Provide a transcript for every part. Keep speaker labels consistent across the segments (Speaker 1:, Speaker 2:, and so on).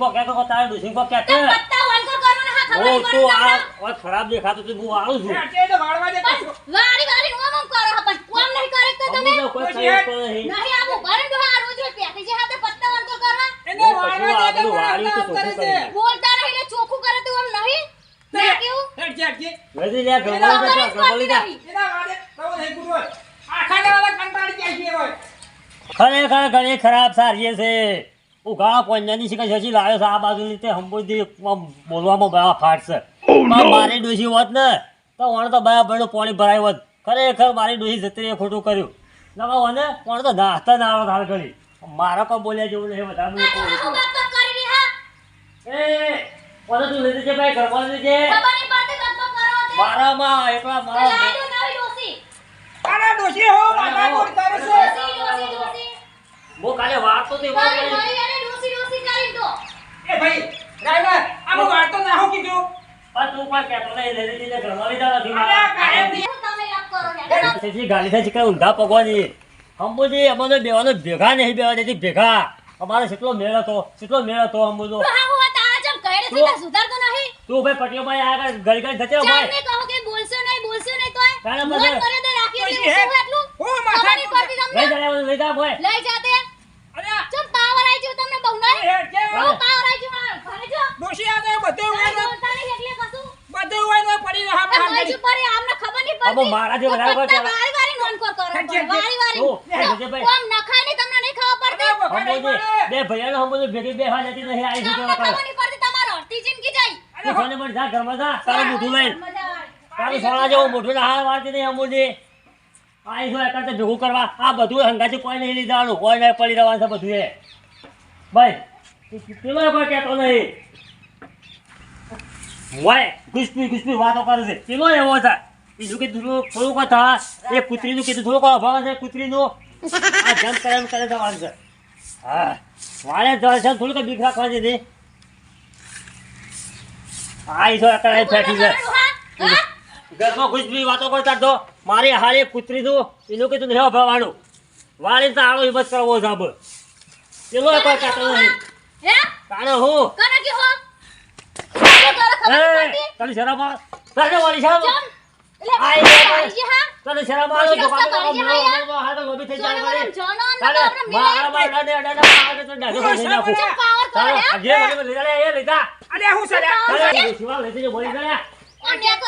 Speaker 1: કો કે તારે ડોશી કો
Speaker 2: તે પત્તા ખબર
Speaker 1: ઓ
Speaker 2: નહીં
Speaker 1: આ. ખરાબ દેખાતું તું હું આવું છું.
Speaker 3: હેડ તો વાળવા દે
Speaker 2: વારી વારી નું આમ આમ કરો પણ કોમ નહીં કરે તો તમે?
Speaker 1: કોઈ ખબર નહીં.
Speaker 2: નહીં આવું ભરે તો આ રોજ રોજ પેટી જે હાથે પત્તા વાનગર કરવા.
Speaker 3: એને વાળવા દે તો
Speaker 1: આ બધું
Speaker 3: વાળવા
Speaker 1: વાળ્યું તો
Speaker 3: કરે છે.
Speaker 2: બોલતા નહીં એટલે કરે તો નહીં? કેવું?
Speaker 3: હેડ
Speaker 1: વધી લે.
Speaker 3: એના નહીં. ગુરુ આખા કંટાળી જાય છે
Speaker 1: ખરેખર ઘણી ખરાબ સારી છે. ઉઘાડા પોંજાની શીખે શશી લાવ્યો છે આ બાજુ રીતે હંબુજી બોલવામાં બરા ફાટશે પણ મારી ડોસી હોત ને તો વણ તો બયા ભાઈનું પાણી ભરાય હોત. ખરેખર મારી ડોસી જતી રહી ખોટું કર્યું. નકા વને વણ તો નાસ્તા ના આવત હાલ ઘડી. મારા કોઈ બોલ્યા જેવું નહીં
Speaker 2: કરી
Speaker 1: એ તું લીધી છે ભાઈ ઘરમાં લીધી છે?
Speaker 2: કરો.
Speaker 1: મારામાં એકલા મારા
Speaker 2: લાડુ ડોસી.
Speaker 3: હો માથા ગોળ કરે છે.
Speaker 2: ડોસી, ડોસી, ડોસી.
Speaker 1: હું કાલે વાતો તો એમાં
Speaker 2: મારી
Speaker 1: કરી.
Speaker 2: તો.
Speaker 3: એ ભાઈ ડ્રાઈવર આમાં વાળતો ના હું કીધું?
Speaker 1: પણ તું પણ કહેતો નહીં લીધી લીધી ઘરમાં લીધા નથી
Speaker 3: મારા. કાયમ
Speaker 2: તમે યાદ કરો ને.
Speaker 1: તેથી ગાડી થાય છે કે ઊંધા પગવાની અંબુજી અમને બેવાનો ભેગા નહીં બેવા દેતી ભેગા. અમારે કેટલો મેળ હતો કેટલો મેળ હતો અંબુજો.
Speaker 2: તો હા હું નહીં.
Speaker 1: તું ભાઈ આગળ ઘડી ઘડી ધચે ભાઈ.
Speaker 2: ચાલને કહો કે બોલશો નહીં બોલશો નહીં તોય મોત કરે તો રાખી દે એટલું?
Speaker 3: હું માથા
Speaker 1: લઈ જા લઈ જા ભાઈ.
Speaker 2: લઈ જાતે
Speaker 3: અરે આ
Speaker 2: ચમ પાવર આવી ગયો તમને બહુ નહીં
Speaker 3: હેડ છે.
Speaker 2: બહુ પાવર આવી ગયો હા, ઘરે જો
Speaker 3: ડોશી આ તો બધે
Speaker 2: કાંઈ
Speaker 3: ઉવાય
Speaker 2: બોલતા નહીં એટલે કશું
Speaker 3: બધે ઉવાય તો પડી રહે
Speaker 2: આ
Speaker 3: હામ
Speaker 2: બાજુ પર એ આમને ખબર નહીં
Speaker 1: અબો મારા જે વધારે
Speaker 2: પત્તા વારી વારી નોન કરો પડે, વારી વારી
Speaker 1: ઓ, ભાઈ.
Speaker 2: આમ નખાય ને તમને નહીં ખબર પડતી.
Speaker 1: બે ભાઈઓને અંબુજી ભેગી બેહવા જતી નહીં આવી
Speaker 2: નહીં પડતી તમારો અડધી જિંદગી જાય
Speaker 1: તું કોને પણ જા ઘરમાં જા. તારું મોઢું લઈને
Speaker 2: મજા આવે.
Speaker 1: તારું સોના જેવું મોઢું ના હાર વાળતી નહીં અંબુજી આઈ જો એકાંતે ભેગું કરવા. આ બધું હંગાથી કોઈ નહીં લીધાનું કોઈ નહીં પડી રહેવાનું છે બધું એ. ભાઈ તું પેલો કોઈ કહેતો નહીં. વાય ગુસ્પી ગુસ્પી વાતો કરે છે. પેલો એવો છે. બીજું કે થોડું થોડું કોઈ થા? એ કૂતરીનું કીધું થોડું કોઈ અભાવ છે કૂતરીનું આ જમ કરે એમ કરે જવાનું છે હા. વાળે જળ છે થોડું બીક રાખવા દીધી આઈ તો અકળાય ફેટી છે. ઘરમાં ખુશ બી વાતો કરતા તો મારી હારી કૂતરીનું એનું કીધું નહીં અભાવવાનું વાળી તો આળો હિંમત કરવો સાબ પેલો એ કોઈ કહેતો નહીં.
Speaker 2: હે?
Speaker 1: તાણે હું?
Speaker 2: હો?
Speaker 1: તને શરમ આવે? તને વાળી શરમ લે,
Speaker 2: જી હા?
Speaker 1: તને શરમ આવે? તો કાકા
Speaker 2: જાય
Speaker 1: મોળો મોળો હાથે લોભી થઈ જાય.
Speaker 2: મને જોનો ને
Speaker 1: મારા મિલાયમાં અડાડે અડાડે આવે તો ડાઢો કરી નાખું.
Speaker 2: ચમ પાવર હે?
Speaker 1: આજે મને લઈ જા, એ લઈ જા.
Speaker 3: અરે હું સર
Speaker 1: તારે શિવા લઈ જજે, બોલી જા.
Speaker 2: ને ને
Speaker 1: તો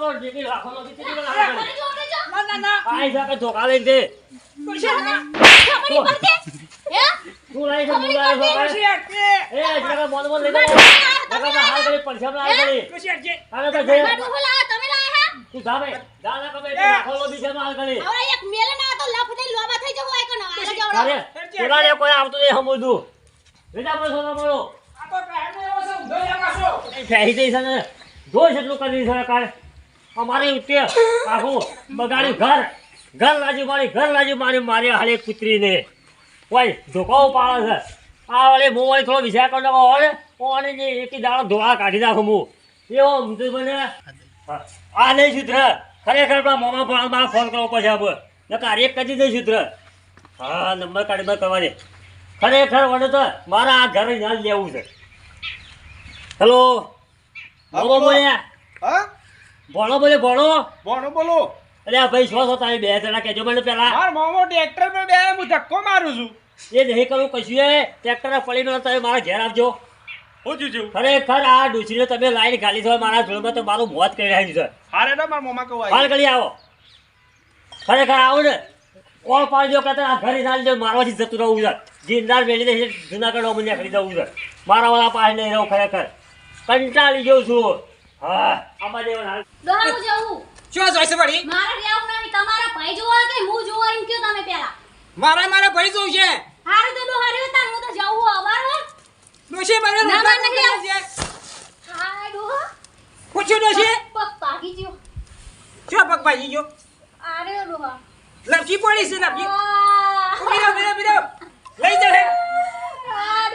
Speaker 1: તો
Speaker 2: હા
Speaker 1: તો
Speaker 2: જો જો.
Speaker 3: ના ના ના.
Speaker 1: જા કે ધોકા લઈને દે.
Speaker 2: હે?
Speaker 1: તું લાઈ જરા હાલ કરી, પરસેમ લાલ કરી.
Speaker 3: ડોશી આ કે-
Speaker 1: તારે તો જે-
Speaker 2: મારું હું લાયા તમે લાયા હા?
Speaker 1: તું જાવે ભાઈ. કમે, રાખો લોભી છે, હાલ કરી.
Speaker 2: હવે એક મેલે ના તો લફ દે લોબા થઈ જવો એક નો? આલે જવડો
Speaker 1: તારે પેલા ને કોઈ આવતું નહીં સમજુ લીધા પર સોના બોલો.
Speaker 3: આ તો કાયમનો એવો છે, ઉધો ય એ
Speaker 1: ફેહી દે છે ને જોઈ એટલું કરી છે કાળ અમારી તે આખું બગાડ્યું ઘર. ઘર લાજી મારી ઘર લાજી મારી મારી હાલે કુતરીને. કોઈ ધોકાઓ પાડે છે. આ વાળી હું વાળી થોડો વિચાર કરી નાખો હવે ઓને જે એક દાડો ધોળા કાઢી નાખું હું. એવો તું મને. આ નહીં સુધર ખરેખર પણ મોમાં પણ મારે ફોન કરવો પડશે આપણે નકાર એક કદી નહીં સુધર હા નંબર કાઢી બંધ દે ખરેખર વડે તો મારા આ ઘરે ના લેવું છે. હેલો
Speaker 4: બોલો.
Speaker 1: બોલ્યા.
Speaker 4: હા?
Speaker 1: ભણો બોલે ભણો
Speaker 4: ભણો બોલો.
Speaker 1: અરે ભાઈ શું છો? તમે બે જણા કહેજો મને પેલા
Speaker 4: માર મામો ટ્રેક્ટર પર બે હું ધક્કો મારું છું.
Speaker 1: એ નહીં કરવું કશું એ ટ્રેક્ટર પડી ન તમે મારા ઘેર આવજો. ખરેખર આ ડુસરીને તમે લાઈન ખાલી થવા મારા જોડમાં તો મારું મોત કરી રહ્યું છે.
Speaker 4: હારે તો મારા મામા કહું
Speaker 1: હાલ કરી આવો. ખરેખર આવો ને કોણ પાડજો કે આ ઘરે ના લીધે મારવાથી જતું રહું છે. જિંદાર મેળી દે જુનાગઢ અમને નીકળી જવું છે. મારા વાળા પાસે નહીં રહું ખરેખર. કંટાળી જઉં છું. હા આમાં દેવ હાલ.
Speaker 2: હું જવું
Speaker 3: શું જોઈશે?
Speaker 2: મારે રહેવું નહીં. તમારા ભાઈ જોવા કે હું જોવા? એમ કયો તમે પેલા
Speaker 3: મારા મારા ભાઈ જોવું છે.
Speaker 2: હારું તો ડોહાર્યો તાર હું તો જાઉં હું અવાર હો.
Speaker 3: ડોશી બારે
Speaker 2: ના માર નહીં હા. ડોહો
Speaker 3: પૂછ્યો ડોશી
Speaker 2: પગ પાગી ગયો.
Speaker 3: શું પગ પાગી ગયો.
Speaker 2: અરે ડોહો
Speaker 3: લપસી પડી છે લપસી. ઊભી રહો ઊભી રહો લઈ જા હે.
Speaker 2: આ